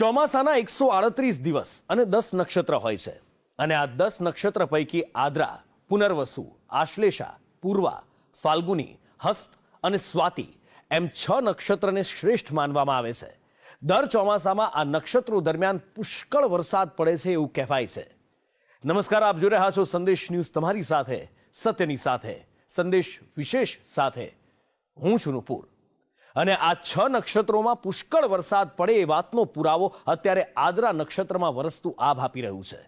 ચોમાસાના એકસો આડત્રીસ દિવસ અને દસ નક્ષત્ર હોય છે. અને આ દસ નક્ષત્ર પૈકી આદ્રા, પુનર્વસુ, આશ્લેષા, પૂર્વા, ફાલ્ગુની, હસ્ત અને સ્વાતિ એમ છ નક્ષત્રને શ્રેષ્ઠ માનવામાં આવે છે. દર ચોમાસામાં આ નક્ષત્રો દરમિયાન પુષ્કળ વરસાદ પડે છે એવું કહેવાય છે. નમસ્કાર, આપ જોઈ રહ્યા છો સંદેશ ન્યૂઝ તમારી સાથે, સત્યની સાથે, સંદેશ વિશેષ સાથે. હું છું નુપુર. અને આ છ નક્ષત્રોમાં પુષ્કળ વરસાદ પડે એ વાતનો પુરાવો અત્યારે આદરા નક્ષત્રમાં વરસતું આભ આપી રહ્યું છે.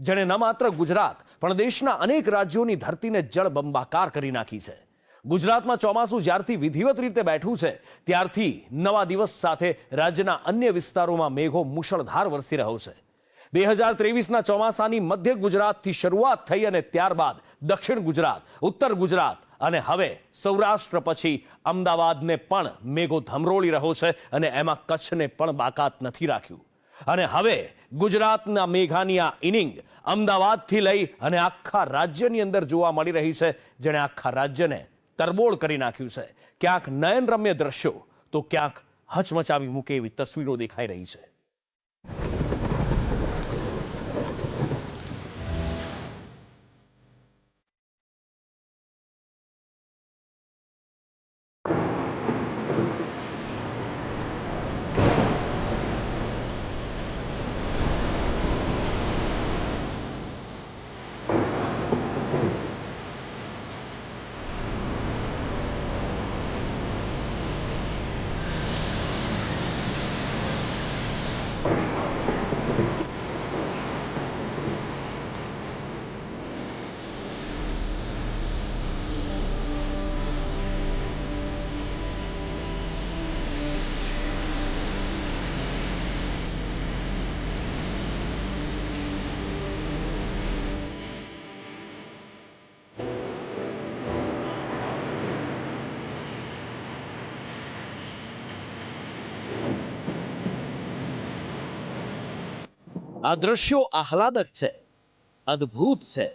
જેણે ન માત્ર ગુજરાત, પણ દેશના અનેક રાજ્યોની ધરતીને જળબંબાકાર કરી નાખી છે. ગુજરાતમાં ચોમાસું જ્યારથી વિધિવત રીતે બેઠું છે, ત્યારથી નવા દિવસ સાથે રાજ્યના અન્ય વિસ્તારોમાં મેઘો મુશળધાર વરસી રહ્યો છે. બે હજાર ત્રેવીસના ચોમાસાની મધ્ય ગુજરાતથી શરૂઆત થઈ અને ત્યારબાદ દક્ષિણ ગુજરાત, ઉત્તર ગુજરાત અને હવે સૌરાષ્ટ્ર પછી અમદાવાદને પણ મેઘો ધમરોળી રહ્યો છે અને એમાં કચ્છને પણ બાકાત નથી રાખ્યું. અને હવે ગુજરાતના મેઘાની આ ઇનિંગ અમદાવાદથી લઈ અને આખા રાજ્યની અંદર જોવા મળી રહી છે, જેણે આખા રાજ્યને તરબોળ કરી નાખ્યું છે. ક્યાંક નયનરમ્ય દ્રશ્યો, તો ક્યાંક હચમચાવી મૂકે એવી તસવીરો દેખાઈ રહી છે. આ દ્રશ્યો આહલાદક છે, અદ્ભુત છે.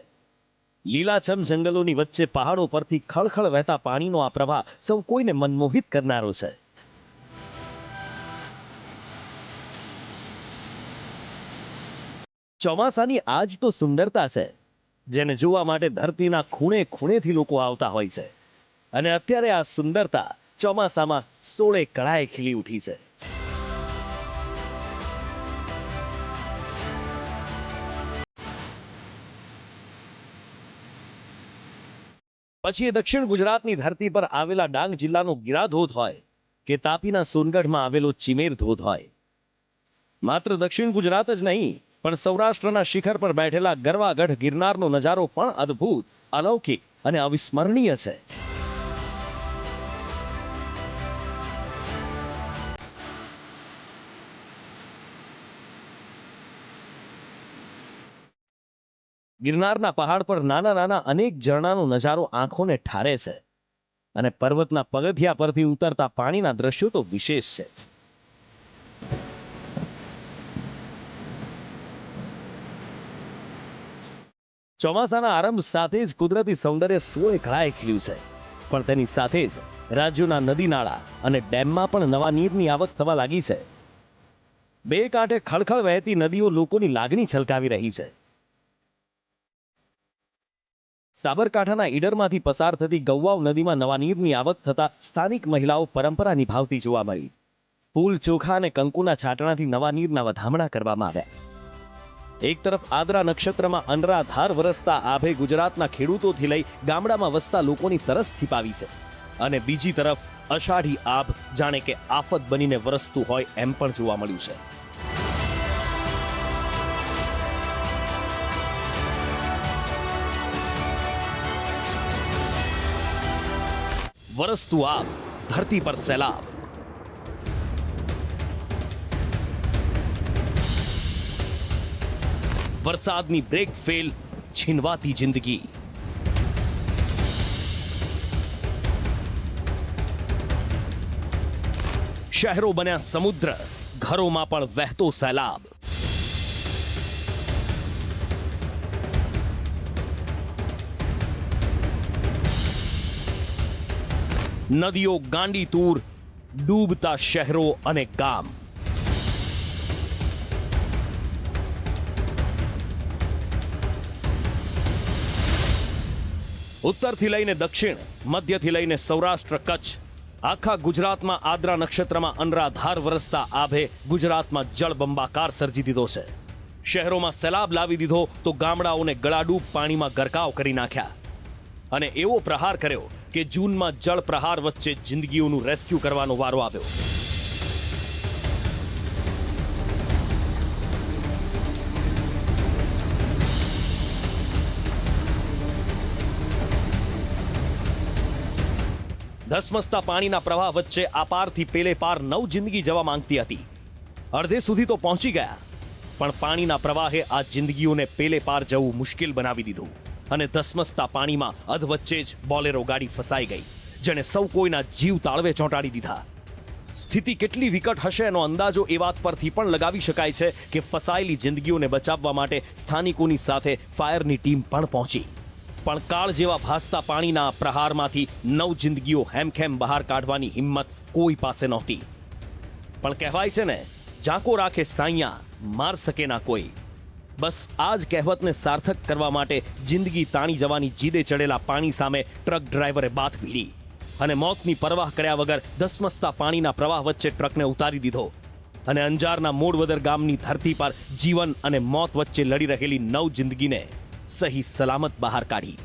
લીલાછમ જંગલોની વચ્ચે પહાડો પરથી ખળખળ વહેતા પાણીનો આ પ્રવાહ સૌ કોઈને મનમોહિત કરનારો છે. ચોમાસાની આજ તો સુંદરતા છે, જેને જોવા માટે ધરતીના ખૂણે ખૂણેથી લોકો આવતા હોય છે. અને અત્યારે આ સુંદરતા ચોમાસામાં સોળે કળાએ ખીલી ઉઠી છે. પછી દક્ષિણ ગુજરાતની ધરતી પર આવેલા ડાંગ જિલ્લાનો ગીરા ધોધ હોય કે તાપીના સોનગઢમાં આવેલો ચિમેર ધોધ હોય. માત્ર દક્ષિણ ગુજરાત જ નહીં, પણ સૌરાષ્ટ્રના શિખર પર બેઠેલા ગરવાગઢ ગિરનારનો નજારો પણ અદ્ભુત, અલૌકિક અને અવિસ્મરણીય છે. ગિરનારના પહાડ પર નાના નાના અનેક ઝરણાનો નજારો આંખોને ઠારે છે અને પર્વતના પગથિયા પરથી ઉતરતા પાણીના દ્રશ્યો તો વિશેષ છે. ચોમાસાના આરંભ સાથે જ કુદરતી સૌંદર્ય સોય કળાએ ખીલ્યું છે, પણ તેની સાથે જ રાજ્યોના નદી નાળા અને ડેમમાં પણ નવા નીરની આવક થવા લાગી છે. બે કાંઠે ખળખળ વહેતી નદીઓ લોકોની લાગણી છલકાવી રહી છે. સાબરકાંઠાના ઈડરમાંથી પસાર થતી ગૌવાવ નદીમાં નવા નીરની આવક થતા સ્થાનિક મહિલાઓ પરંપરા નિભાવતી જોવા મળી. ફૂલ ચોખા અને કંકુના છાંટણાથી નવા નીરના વધામણા કરવામાં આવ્યા. એક તરફ આદરા નક્ષત્રમાં અનરાધાર વરસતા આભે ગુજરાતના ખેડૂતોથી લઈ ગામડામાં વસતા લોકોની તરસ છીપાવી છે. અને બીજી તરફ અષાઢી આભ જાણે કે આફત બનીને વરસતું હોય એમ પણ જોવા મળ્યું છે. વરસતું આબ ધરતી પર સૈલાબ વરસાદની બ્રેક ફેલ છીનવાતી જિંદગી શહેરો બન્યા સમુદ્ર ઘરોમાં પણ વહેતો સૈલાબ નદીઓ ગાંડી તૂર, ડૂબતા શહેરો અને ગામ. ઉત્તરથી લઈને દક્ષિણ, મધ્યથી લઈને સૌરાષ્ટ્ર કચ્છ, આખા ગુજરાતમાં આદ્રા નક્ષત્રમાં અનરાધાર વરસતા આભે ગુજરાતમાં જળબંબાકાર સર્જી દીધો છે. શહેરોમાં સેલાબ લાવી દીધો તો ગામડાઓને ગળાડૂબ પાણીમાં ગરકાવ કરી નાખ્યા. અને એવો પ્રહાર કર્યો કે જૂનમાં જળ પ્રહાર વચ્ચે જિંદગીઓનું રેસ્ક્યુ કરવાનો વારો આવ્યો. ધસમસતા પાણીના પ્રવાહ વચ્ચે આ પારથી પેલે પાર નવ જિંદગી જવા માંગતી હતી. અડધે સુધી તો પહોંચી ગયા, પણ પાણીના પ્રવાહે આ જિંદગીઓને પેલે પાર જવું મુશ્કેલ બનાવી દીધું. અને ધસમસતા પાણીમાં અધવચ્ચે જ બોલેરો ગાડી ફસાઈ ગઈ, જેણે સૌ કોઈના જીવ તાળવે ચોંટાડી દીધા. સ્થિતિ કેટલી વિકટ હશે એનો અંદાજો એ વાત પરથી પણ લગાવી શકાય છે કે ફસાયેલી જિંદગીઓને બચાવવા માટે સ્થાનિકોની સાથે ફાયરની ટીમ પણ પહોંચી. પણ કાળ જેવા ભાસતા પાણીના પ્રહારમાંથી નવ જિંદગીઓ હેમખેમ બહાર કાઢવાની હિંમત કોઈ પાસે નહોતી. પણ કહેવાય છે ને, ઝાંકો રાખે સાઈયા, માર શકે ના કોઈ. બસ આ જ કહેવતને સાર્થક કરવા માટે જિંદગી તાણી જવાની જીદે ચડેલા પાણી સામે ટ્રક ડ્રાઈવરે બાથ ભીડી અને મોતની પરવાહ કર્યા વગર ધસમસતા પાણીના પ્રવાહ વચ્ચે ટ્રકને ઉતારી દીધો. અને અંજારના મૂળવદર ગામની ધરતી પર જીવન અને મોત વચ્ચે લડી રહેલી નવ જિંદગીને સહી સલામત બહાર કાઢી.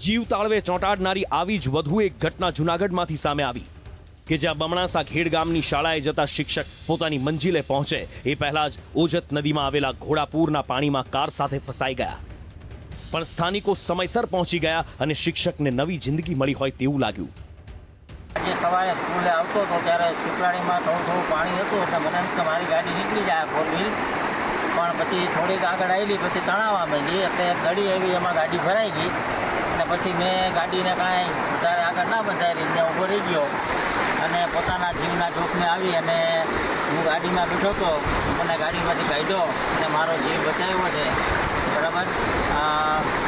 જીવ તાળવે ચોંટાડનારી આવી જ વધુ એક ઘટના જુનાગઢમાંથી સામે આવી. કે જ્યાં બમણાસા ખેડ ગામની શાળાએ જતા શિક્ષક પોતાની મંજિલે પહોંચે. એ પહેલા જ ઓજત નદીમાં આવેલા ઘોડાપુરના પાણીમાં કાર સાથે ફસાઈ ગયા. પણ સ્થાનિકો સમયસર પહોંચી ગયા અને શિક્ષકને નવી જિંદગી મળી હોય તેવું લાગ્યું. આજે સવારે સ્કૂલે આવતો હતો ત્યારે શીપરાણીમાં થોડું થોડું પાણી હતું એટલે મને કે મારી ગાડી નીકળી જાય ફોર પણ પછી થોડીક આગળ આવેલી પછી તણાવવા માંડી એટલે દડી આવી, એમાં ગાડી ભરાઈ ગઈ. અને પછી મેં ગાડીને કાંઈ વધારે આગળ ના વધારી ને ઊભો રહી ગયો. અને પોતાના જીવના જોખમે આવી અને હું ગાડીમાં બેઠો હતો મને ગાડીમાંથી કાઢ્યો અને મારો જીવ બચાવ્યો છે. બરાબર?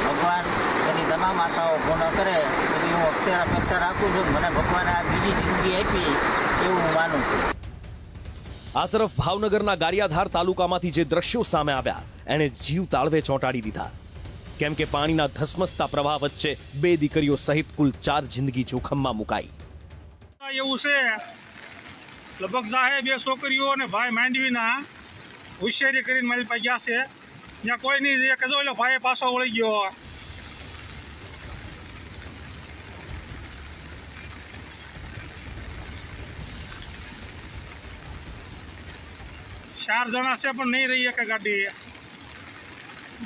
ભગવાન એની તમામ આશાઓ પૂર્ણ કરે એવી હું અક્ષર અપેક્ષા રાખું છું મને ભગવાને આ બીજી જિંદગી આપી એવું હું માનું છું. આ તરફ ભાવનગરના ગારિયાધાર તાલુકામાંથી જે દ્રશ્યો સામે આવ્યા, એણે જીવ તાળવે ચોંટાડી દીધા. કેમ કે પાણીના ધસમસતા પ્રવાહ વચ્ચે બે દીકરીઓ સહિત કુલ ચાર જિંદગી જોખમમાં મુકાઈ. એવું છે. લગભગ જાહે છોકરીઓ અને ભાઈ માંડવીના હોશિયારી કરીને મારી પાસે ગયા છે. ત્યાં કોઈ નહીં, એક જો એટલે ભાઈ પાછો વળી ગયો. ચાર જણા છે, પણ નહીં રહી કે ગાડી.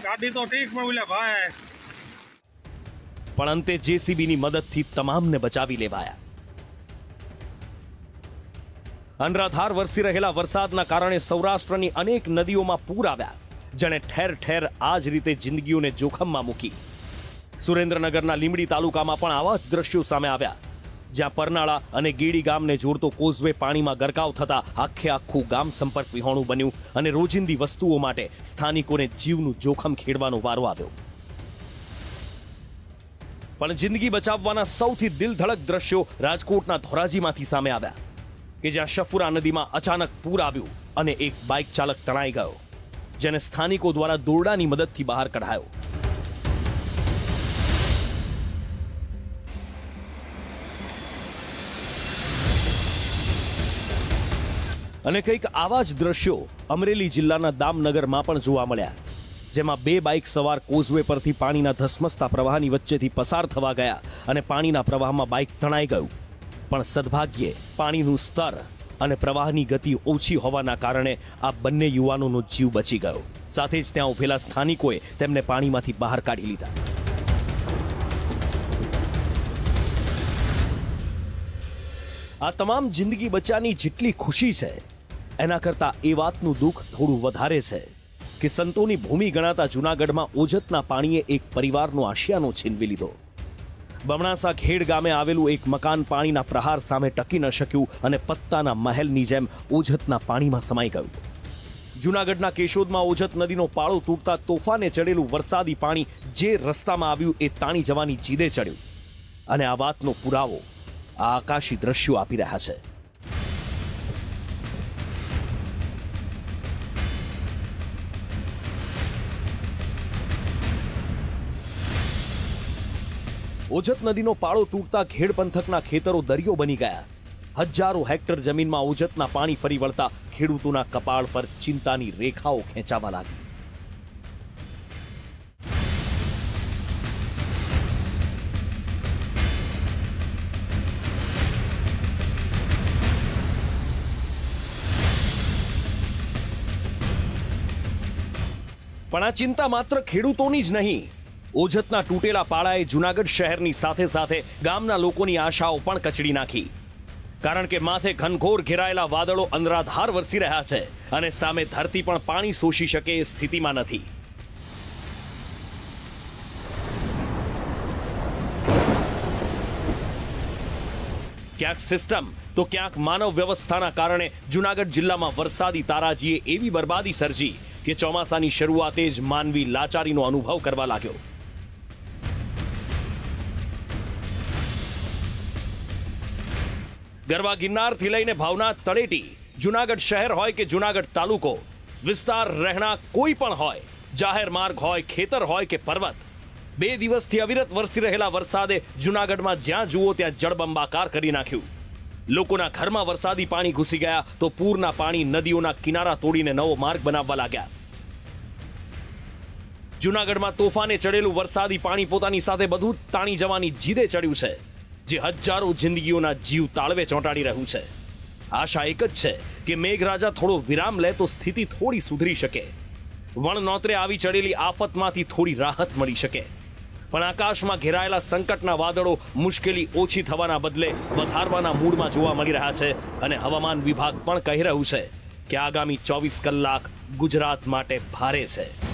ગાડી તો ઠીક, પણ ઓલા ભાઈ. પણ અંતે જેસીબીની મદદથી તમામને બચાવી લેવાયા. અનરાધાર વરસી રહેલા વરસાદના કારણે સૌરાષ્ટ્રની અનેક નદીઓમાં પૂર આવ્યા, જેણે ઠેર ઠેર આ જ રીતે જિંદગીઓને જોખમમાં મૂકી. સુરેન્દ્રનગરના લીંબડી તાલુકામાં પણ આવા જ દ્રશ્યો સામે આવ્યા, જ્યાં પરનાળા અને ગીડી ગામને જોડતો કોઝવે પાણીમાં ગરકાવ થતા આખે આખું ગામ સંપર્ક વિહોણું બન્યું અને રોજિંદી વસ્તુઓ માટે સ્થાનિકોને જીવનું જોખમ ખેડવાનો વારો આવ્યો. પણ જિંદગી બચાવવાના સૌથી દિલધડક દ્રશ્યો રાજકોટના ધોરાજીમાંથી સામે આવ્યા. કે જ્યાં શફુરા નદીમાં અચાનક પૂર આવ્યું અને એક બાઇક ચાલક તણાઈ ગયો, જેને સ્થાનિકો દ્વારા દોરડાની મદદથી બહાર કઢાયો. અને કંઈક આવા જ દ્રશ્યો અમરેલી જિલ્લાના દામનગરમાં પણ જોવા મળ્યા, જેમાં બે બાઇક સવાર કોઝવે પરથી પાણીના ધસમસતા પ્રવાહની વચ્ચેથી પસાર થવા ગયા અને પાણીના પ્રવાહમાં બાઇક તણાઈ ગયું. પણ સદભાગ્યે પાણીનું સ્તર અને પ્રવાહની ગતિ ઓછી હોવાના કારણે આ બંને યુવાનોનો જીવ બચી ગયો. સાથે જ ત્યાં ઉભેલા સ્થાનિકોએ તેમને પાણીમાંથી બહાર કાઢી લીધા. આ તમામ જિંદગી બચાની જેટલી ખુશી છે, એના કરતા એ વાતનું દુઃખ થોડું વધારે છે કે સંતોની ભૂમિ ગણાતા જૂનાગઢમાં ઓજતના પાણીએ એક પરિવારનો આશિયાનો છીનવી લીધો. બમણાસા ખેડ ગામે આવેલું એક મકાન પાણીના પ્રહાર સામે ટકી ન શક્યું અને પત્તાના મહેલની જેમ ઓજતના પાણીમાં સમાઈ ગયું. જૂનાગઢના કેશોદમાં ઓજત નદીનો પાળો તૂટતા તોફાને ચડેલું વરસાદી પાણી જે રસ્તામાં આવ્યું એ તાણી જવાની જીદે ચડ્યું. અને આ વાતનો પુરાવો આ આકાશી દ્રશ્યો આપી રહ્યા છે. ઓજત નદીનો પાળો તૂટતા ખેડ પંથકના ખેતરો દરિયો બની ગયા. હજારો હેક્ટર જમીનમાં ઓજતના પાણી ફરી વળતા ખેડૂતોના કપાળ પર ચિંતાની રેખાઓ ખેંચાવા લાગી. પણ આ ચિંતા માત્ર ખેડૂતોની જ નહીં ઓજતના તૂટેલા પાળાએ જુનાગઢ શહેરની સાથે સાથે ગામના લોકોની આશાઓ પણ કચડી નાખી. કારણ કે માથે ઘનઘોર ઘેરાયેલા વાદળો અંધરાધાર વરસી રહ્યા છે અને સામે ધરતી પણ પાણી શોષી શકે એ સ્થિતિમાં નથી. ક્યાંક સિસ્ટમ, તો ક્યાંક માનવ વ્યવસ્થાના કારણે જુનાગઢ જિલ્લામાં વરસાદી તારાજીએ એવી બરબાદી સર્જી કે ચોમાસાની શરૂઆતે જ માનવી લાચારીનો અનુભવ કરવા લાગ્યો. ગરવા ગિરનારથી લઈને ભાવનાથ તળેટી, જુનાગઢ શહેર હોય કે જુનાગઢ તાલુકો, વિસ્તાર રહેણાંક કોઈ પણ હોય, જાહેર માર્ગ હોય, ખેતર હોય કે પર્વત, બે દિવસથી અવિરત વરસી રહેલા વરસાદે જુનાગઢમાં જ્યાં જુઓ ત્યાં જળબંબાકાર કરી નાખ્યું. લોકોના ઘરમાં વરસાદી પાણી ઘૂસી ગયા તો પૂરના પાણી નદીઓના કિનારા તોડીને નવો માર્ગ બનાવવા લાગ્યા. જુનાગઢમાં તોફાને ચડેલું વરસાદી પાણી પોતાની સાથે બધું તાણી જવાની જીદે ચડ્યું છે. જે હજારો જિંદગીઓના જીવ તાળવે ચોંટાડી રહ્યું છે. આશા એક જ છે કે મેઘરાજા થોડો વિરામ લે તો સ્થિતિ થોડી સુધરી શકે. વણ નોતરે આવી ચડેલી આફતમાંથી થોડી રાહત મળી શકે. પણ આકાશમાં ઘેરાયેલા સંકટના વાદળો મુશ્કેલી ઓછી થવાના બદલે વધારવાના મૂડમાં જોવા મળી રહ્યા છે અને હવામાન વિભાગ પણ કહી રહ્યું છે કે આગામી ચોવીસ કલાક ગુજરાત માટે ભારે છે.